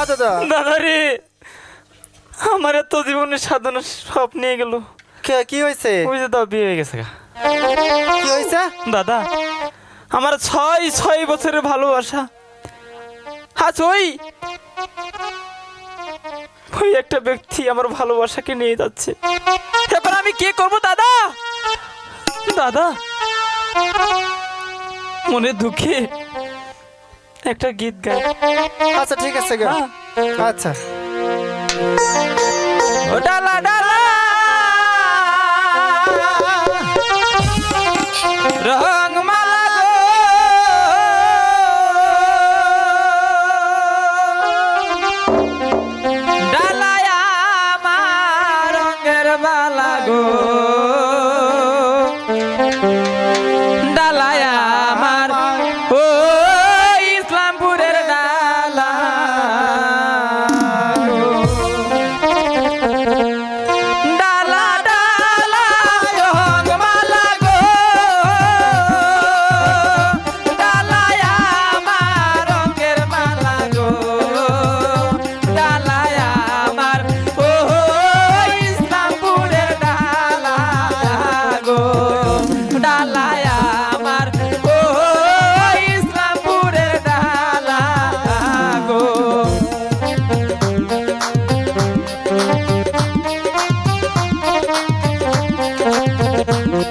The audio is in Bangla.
হ্যাঁ দাদা। দাদা রে আমার এত জীবনের সাধনা সব নিয়ে গেল। কে- কি হয়েছে? ওই যে দাও বিয়ে হয়ে গেছে কি হয়েছে? দাদা আমার ছয় ছয় বছরের ভালোবাসা। আজ ওই ওই একটা ব্যক্তি আমার ভালোবাসাকে নিয়ে যাচ্ছে। এবার আমি কি করব দাদা? দাদা মনে দুঃখে একটা গীত গাই। আচ্ছা ঠিক আছে গা। হ্যাঁ। আচ্ছা। ডালা। Yeah.